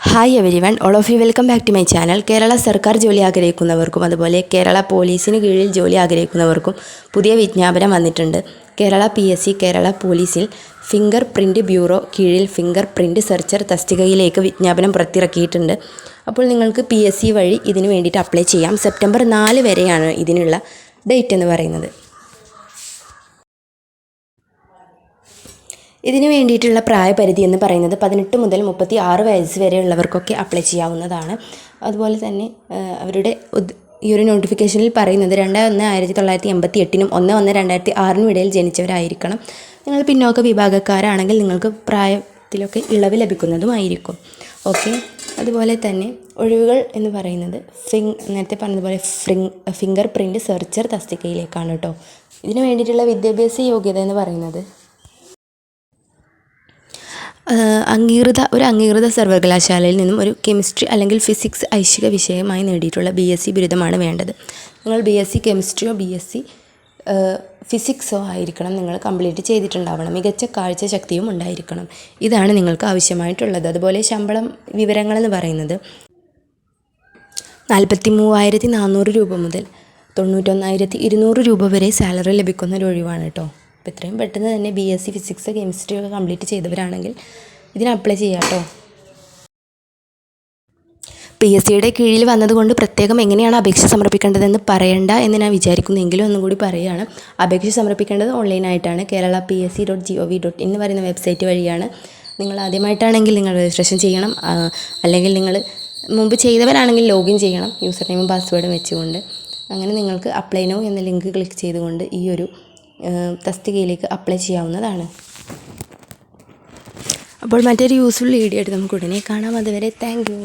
Hi everyone all of you welcome back to my channel Kerala സർക്കാർ ജോലി ആഗ്രഹിക്കുന്നവർക്കും അതുപോലെ കേരള പോലീസിന് കീഴിൽ ജോലി ആഗ്രഹിക്കുന്നവർക്കും പുതിയ വിജ്ഞാപനം വന്നിട്ടുണ്ട്. Kerala P S C Kerala പോലീസിൽ ഫിംഗർ പ്രിന്റ് ബ്യൂറോ കീഴിൽ ഫിംഗർ പ്രിന്റ് സെർച്ചർ തസ്തികയിലേക്ക് വിജ്ഞാപനം പുറത്തിറക്കിയിട്ടുണ്ട്. അപ്പോൾ നിങ്ങൾക്ക് പി എസ് സി വഴി ഇതിന് വേണ്ടിയിട്ട് അപ്ലൈ ചെയ്യാം. സെപ്റ്റംബർ നാല് വരെയാണ് ഇതിനുള്ള ഡേറ്റ് എന്ന് പറയുന്നത്. ഇതിന് വേണ്ടിയിട്ടുള്ള പ്രായപരിധി എന്ന് പറയുന്നത് പതിനെട്ട് മുതൽ മുപ്പത്തി ആറ് വയസ്സ് വരെയുള്ളവർക്കൊക്കെ അപ്ലൈ ചെയ്യാവുന്നതാണ്. അതുപോലെ തന്നെ അവരുടെ ഈ ഒരു നോട്ടിഫിക്കേഷനിൽ പറയുന്നത് രണ്ട് ഒന്ന് ആയിരത്തി തൊള്ളായിരത്തി എൺപത്തി എട്ടിനും ഒന്ന് ഒന്ന് രണ്ടായിരത്തി ആറിനും ഇടയിൽ ജനിച്ചവരായിരിക്കണം. നിങ്ങൾ പിന്നോക്ക വിഭാഗക്കാരാണെങ്കിൽ നിങ്ങൾക്ക് പ്രായത്തിലൊക്കെ ഇളവ് ലഭിക്കുന്നതുമായിരിക്കും. ഓക്കെ അതുപോലെ തന്നെ ഒഴിവുകൾ എന്ന് പറയുന്നത് ഫിങ് നേരത്തെ പറഞ്ഞതുപോലെ ഫ്രിങ് ഫിംഗർ പ്രിന്റ് സെർച്ചർ തസ്തികയിലേക്കാണ് കേട്ടോ. ഇതിന് വേണ്ടിയിട്ടുള്ള വിദ്യാഭ്യാസ യോഗ്യത എന്ന് പറയുന്നത് അംഗീകൃത ഒരു അംഗീകൃത സർവകലാശാലയിൽ നിന്നും ഒരു കെമിസ്ട്രി അല്ലെങ്കിൽ ഫിസിക്സ് ഐച്ഛിക വിഷയമായി നേടിയിട്ടുള്ള ബി എസ് സി ബിരുദമാണ് വേണ്ടത്. നിങ്ങൾ ബി എസ് സി കെമിസ്ട്രിയോ ബി എസ് സി ഫിസിക്സോ ആയിരിക്കണം നിങ്ങൾ കംപ്ലീറ്റ് ചെയ്തിട്ടുണ്ടാവണം. മികച്ച കാഴ്ച ശക്തിയും ഉണ്ടായിരിക്കണം. ഇതാണ് നിങ്ങൾക്ക് ആവശ്യമായിട്ടുള്ളത്. അതുപോലെ ശമ്പളം വിവരങ്ങളെന്ന് പറയുന്നത് നാൽപ്പത്തി മൂവായിരത്തി നാനൂറ് രൂപ മുതൽ തൊണ്ണൂറ്റൊന്നായിരത്തി ഇരുന്നൂറ് രൂപ വരെ സാലറി ലഭിക്കുന്ന ഒരു ഒഴിവാണ് കേട്ടോ. അപ്പോൾ ഇത്രയും പെട്ടെന്ന് തന്നെ B S C physics chemistry ഒക്കെ കംപ്ലീറ്റ് ചെയ്തവരാണെങ്കിൽ ഇതിന് അപ്ലൈ ചെയ്യാം കേട്ടോ. പി എസ് സിയുടെ കീഴിൽ വന്നതുകൊണ്ട് പ്രത്യേകം എങ്ങനെയാണ് അപേക്ഷ സമർപ്പിക്കേണ്ടതെന്ന് പറയണ്ട എന്ന് ഞാൻ വിചാരിക്കുന്നു. എങ്കിലും ഒന്നും കൂടി പറയുകയാണ്. അപേക്ഷ സമർപ്പിക്കേണ്ടത് ഓൺലൈനായിട്ടാണ് Kerala P S C dot G O V dot എന്ന് പറയുന്ന വെബ്സൈറ്റ് വഴിയാണ്. നിങ്ങൾ ആദ്യമായിട്ടാണെങ്കിൽ നിങ്ങൾ രജിസ്ട്രേഷൻ ചെയ്യണം. അല്ലെങ്കിൽ നിങ്ങൾ മുമ്പ് ചെയ്തവരാണെങ്കിൽ ലോഗിൻ ചെയ്യണം. യൂസർ നെയിമും പാസ്വേഡും വെച്ചുകൊണ്ട്. അങ്ങനെ നിങ്ങൾക്ക് അപ്ലൈ നോ എന്ന ലിങ്ക് ക്ലിക്ക് ചെയ്തുകൊണ്ട് ഈ ഒരു തസ്തികയിലേക്ക് അപ്ലൈ ചെയ്യാവുന്നതാണ്. അപ്പോൾ മറ്റൊരു യൂസ്ഫുൾ വീഡിയോ ആയിട്ട് നമുക്ക് ഉടനെ കാണാം. അതുവരെ താങ്ക് യു